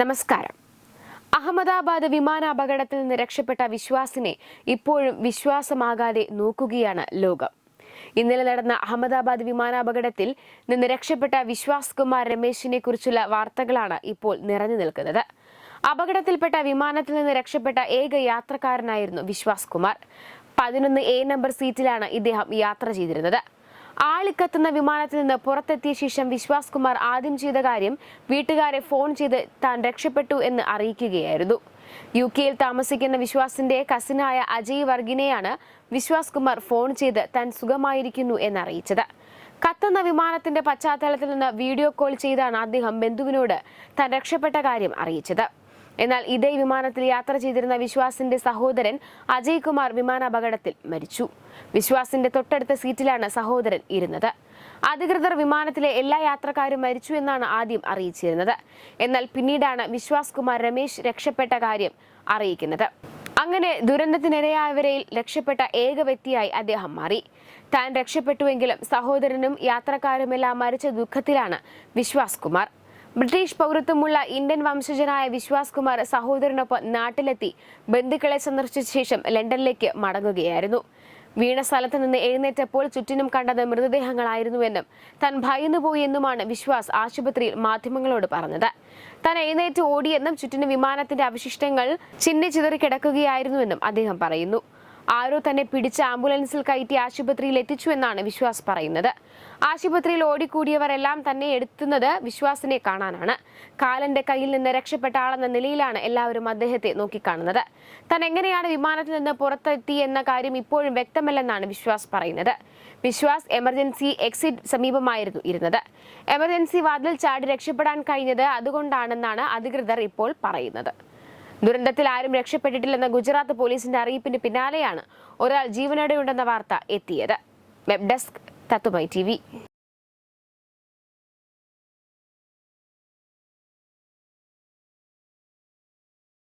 നമസ്കാരം. അഹമ്മദാബാദ് വിമാനാപകടത്തിൽ നിന്ന് രക്ഷപ്പെട്ട വിശ്വാസിനെ ഇപ്പോഴും വിശ്വാസമാകാതെ നോക്കുകയാണ് ലോകം. ഇന്നലെ നടന്ന അഹമ്മദാബാദ് വിമാനാപകടത്തിൽ നിന്ന് രക്ഷപ്പെട്ട വിശ്വാസ് കുമാർ രമേശിനെ കുറിച്ചുള്ള വാർത്തകളാണ് ഇപ്പോൾ നിറഞ്ഞു നിൽക്കുന്നത്. അപകടത്തിൽപ്പെട്ട വിമാനത്തിൽ നിന്ന് രക്ഷപ്പെട്ട ഏക യാത്രക്കാരനായിരുന്നു വിശ്വാസ് കുമാർ പതിനൊന്ന് എ നമ്പർ സീറ്റിലാണ് ഇദ്ദേഹം യാത്ര ചെയ്തിരുന്നത്. ആളിക്കത്തുന്ന വിമാനത്തിൽ നിന്ന് പുറത്തെത്തിയ ശേഷം വിശ്വാസ് കുമാർ ആദ്യം ചെയ്ത കാര്യം വീട്ടുകാരെ ഫോൺ ചെയ്ത് താൻ രക്ഷപ്പെട്ടു എന്ന് അറിയിക്കുകയായിരുന്നു. യു കെയിൽ താമസിക്കുന്ന വിശ്വാസിന്റെ കസിനായ അജയ് വർഗിനെയാണ് വിശ്വാസ് കുമാർ ഫോൺ ചെയ്ത് താൻ സുഖമായിരിക്കുന്നു എന്നറിയിച്ചത്. കത്തുന്ന വിമാനത്തിന്റെ പശ്ചാത്തലത്തിൽ നിന്ന് വീഡിയോ കോൾ ചെയ്താണ് അദ്ദേഹം ബന്ധുവിനോട് താൻ രക്ഷപ്പെട്ട കാര്യം അറിയിച്ചത്. എന്നാൽ ഇതേ വിമാനത്തിൽ യാത്ര ചെയ്തിരുന്ന വിശ്വാസിന്റെ സഹോദരൻ അജയ് കുമാർ വിമാനാപകടത്തിൽ മരിച്ചു. വിശ്വാസിന്റെ തൊട്ടടുത്ത സീറ്റിലാണ് സഹോദരൻ ഇരുന്നത്. അധികൃതർ വിമാനത്തിലെ എല്ലാ യാത്രക്കാരും മരിച്ചു എന്നാണ് ആദ്യം അറിയിച്ചിരുന്നത്. എന്നാൽ പിന്നീടാണ് വിശ്വാസ് കുമാർ രമേശ് രക്ഷപ്പെട്ട കാര്യം അറിയിക്കുന്നത്. അങ്ങനെ ദുരന്തത്തിനിരയായവരെയിൽ രക്ഷപ്പെട്ട ഏക വ്യക്തിയായി അദ്ദേഹം മാറി. താൻ രക്ഷപ്പെട്ടുവെങ്കിലും സഹോദരനും യാത്രക്കാരുമെല്ലാം മരിച്ച ദുഃഖത്തിലാണ് വിശ്വാസ് കുമാർ. ബ്രിട്ടീഷ് പൗരത്വമുള്ള ഇന്ത്യൻ വംശജനായ വിശ്വാസ് കുമാർ സഹോദരനൊപ്പം നാട്ടിലെത്തി. ബന്ധുക്കളെ സന്ദർശിച്ച ശേഷം ലണ്ടനിലേക്ക് മടങ്ങുകയായിരുന്നു. വീണ സ്ഥലത്ത് നിന്ന് എഴുന്നേറ്റപ്പോൾ ചുറ്റിനും കണ്ടത് മൃതദേഹങ്ങളായിരുന്നുവെന്നും താൻ ഭയന്നുപോയി എന്നുമാണ് വിശ്വാസ് ആശുപത്രിയിൽ മാധ്യമങ്ങളോട് പറഞ്ഞത്. താൻ എഴുന്നേറ്റ് ഓടിയെന്നും ചുറ്റിനും വിമാനത്തിന്റെ അവശിഷ്ടങ്ങൾ ചിന്നിച്ചിതറി കിടക്കുകയായിരുന്നുവെന്നും അദ്ദേഹം പറയുന്നു. ആരോ തന്നെ പിടിച്ച് ആംബുലൻസിൽ കയറ്റി ആശുപത്രിയിൽ എത്തിച്ചു എന്നാണ് വിശ്വാസ് പറയുന്നത്. ആശുപത്രിയിൽ ഓടിക്കൂടിയവരെല്ലാം തന്നെ എടുത്തുന്നത് വിശ്വാസിനെ കാണാനാണ്. കാലന്റെ കയ്യിൽ നിന്ന് രക്ഷപ്പെട്ട ആളെന്ന നിലയിലാണ് എല്ലാവരും അദ്ദേഹത്തെ നോക്കിക്കാണുന്നത്. താൻ എങ്ങനെയാണ് വിമാനത്തിൽ നിന്ന് പുറത്തെത്തി എന്ന കാര്യം ഇപ്പോഴും വ്യക്തമല്ലെന്നാണ് വിശ്വാസ് പറയുന്നത്. വിശ്വാസ് എമർജൻസി എക്സിറ്റ് സമീപമായിരുന്നു ഇരുന്നത്. എമർജൻസി വാതിൽ ചാടി രക്ഷപ്പെടാൻ കഴിഞ്ഞത് അതുകൊണ്ടാണെന്നാണ് അധികൃതർ ഇപ്പോൾ പറയുന്നത്. ദുരന്തത്തിൽ ആരും രക്ഷപ്പെട്ടിട്ടില്ലെന്ന ഗുജറാത്ത് പോലീസിന്റെ അറിയിപ്പിന് പിന്നാലെയാണ് ഒരാൾ ജീവനോടെയുണ്ടെന്ന വാർത്ത എത്തിയത്. Web desk തത്തുമായി T